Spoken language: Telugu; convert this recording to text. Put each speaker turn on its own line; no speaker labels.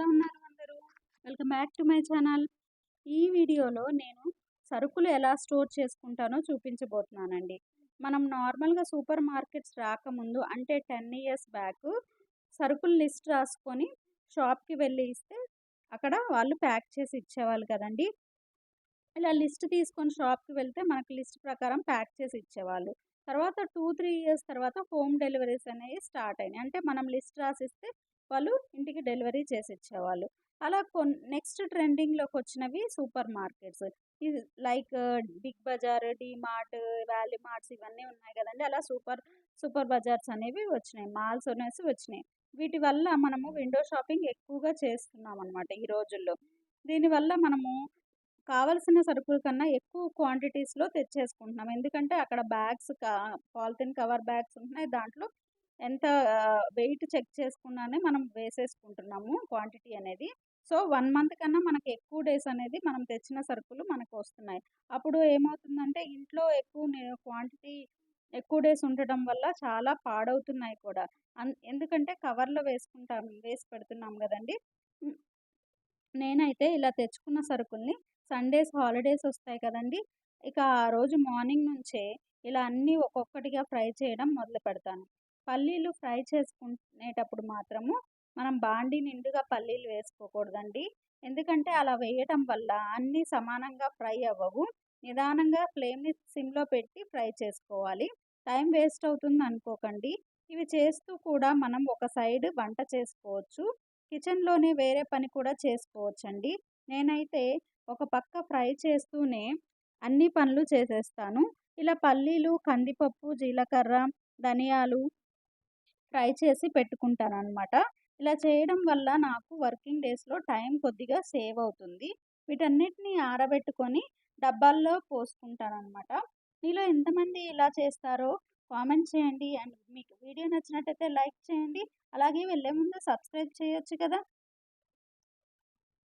ఎలా ఉన్నారు అందరూ? Welcome back to my channel. ఈ వీడియోలో నేను సరుకులు ఎలా స్టోర్ చేసుకుంటానో చూపించబోతున్నానండి. మనం నార్మల్గా సూపర్ మార్కెట్స్ రాకముందు అంటే టెన్ ఇయర్స్ బ్యాక్ సరుకులు లిస్ట్ రాసుకొని షాప్కి వెళ్ళి ఇస్తే అక్కడ వాళ్ళు ప్యాక్ చేసి ఇచ్చేవాళ్ళు కదండి. ఇలా లిస్ట్ తీసుకొని షాప్కి వెళ్తే మనకు లిస్ట్ ప్రకారం ప్యాక్ చేసి ఇచ్చేవాళ్ళు. తర్వాత టూ త్రీ ఇయర్స్ తర్వాత హోమ్ డెలివరీస్ అనేవి స్టార్ట్ అయినాయి. అంటే మనం లిస్ట్ రాసిస్తే వాళ్ళు ఇంటికి డెలివరీ చేసి ఇచ్చేవాళ్ళు. అలా కొన్ నెక్స్ట్ ట్రెండింగ్లోకి వచ్చినవి సూపర్ మార్కెట్స్. ఇది like big Bazar mart valley marts ఇవన్నీ ఉన్నాయి కదండి. అలా సూపర్ సూపర్ బజార్స్ అనేవి వచ్చినాయి. మాల్స్ అనేసి వచ్చినాయి. వీటి వల్ల మనము విండో షాపింగ్ ఎక్కువగా చేస్తున్నాం అనమాట ఈ రోజుల్లో. దీనివల్ల మనము కావలసిన సరుకుల కన్నా ఎక్కువ క్వాంటిటీస్లో తెచ్చేసుకుంటున్నాం. ఎందుకంటే అక్కడ బ్యాగ్స్ కా పాలిథిన్ కవర్ బ్యాగ్స్ ఉంటున్నాయి. దాంట్లో ఎంత వెయిట్ చెక్ చేసుకున్నానే మనం వేసేసుకుంటున్నాము క్వాంటిటీ అనేది. సో వన్ మంత్ కన్నా మనకి ఎక్కువ డేస్ అనేది మనం తెచ్చిన సరుకులు మనకు వస్తున్నాయి. అప్పుడు ఏమవుతుందంటే ఇంట్లో ఎక్కువ క్వాంటిటీ ఎక్కువ డేస్ ఉండటం వల్ల చాలా పాడవుతున్నాయి కూడా. అన్ ఎందుకంటే కవర్లో వేసుకుంటాం వేసి పెడుతున్నాం కదండి. నేనైతే ఇలా తెచ్చుకున్న సరుకుల్ని సండేస్ హాలిడేస్ వస్తాయి కదండి. ఇక ఆ రోజు మార్నింగ్ నుంచే ఇలా అన్నీ ఒక్కొక్కటిగా ఫ్రై చేయడం మొదలు పెడతాను. పల్లీలు ఫ్రై చేసుకునేటప్పుడు మాత్రము మనం బాండి నిండుగా పల్లీలు వేసుకోకూడదండి. ఎందుకంటే అలా వేయటం వల్ల అన్నీ సమానంగా ఫ్రై అవ్వవు. నిదానంగా ఫ్లేమ్ని సిమ్లో పెట్టి ఫ్రై చేసుకోవాలి. టైం వేస్ట్ అవుతుంది అనుకోకండి. ఇవి చేస్తూ కూడా మనం ఒక సైడ్ వంట చేసుకోవచ్చు. కిచెన్లోనే వేరే పని కూడా చేసుకోవచ్చండి. నేనైతే ఒక పక్క ఫ్రై చేస్తూనే అన్ని పనులు చేసేస్తాను. ఇలా పల్లీలు కందిపప్పు జీలకర్ర ధనియాలు ఫ్రై చేసి పెట్టుకుంటాను అనమాట ఇలా చేయడం వల్ల నాకు వర్కింగ్ డేస్లో టైం కొద్దిగా సేవ్ అవుతుంది. వీటన్నిటిని ఆరబెట్టుకొని డబ్బాల్లో పోసుకుంటాను అనమాట మీలో ఎంతమంది ఇలా చేస్తారో కామెంట్ చేయండి. అండ్ మీకు వీడియో నచ్చినట్టయితే లైక్ చేయండి. అలాగే వెళ్ళే ముందు సబ్స్క్రైబ్ చేయొచ్చు కదా.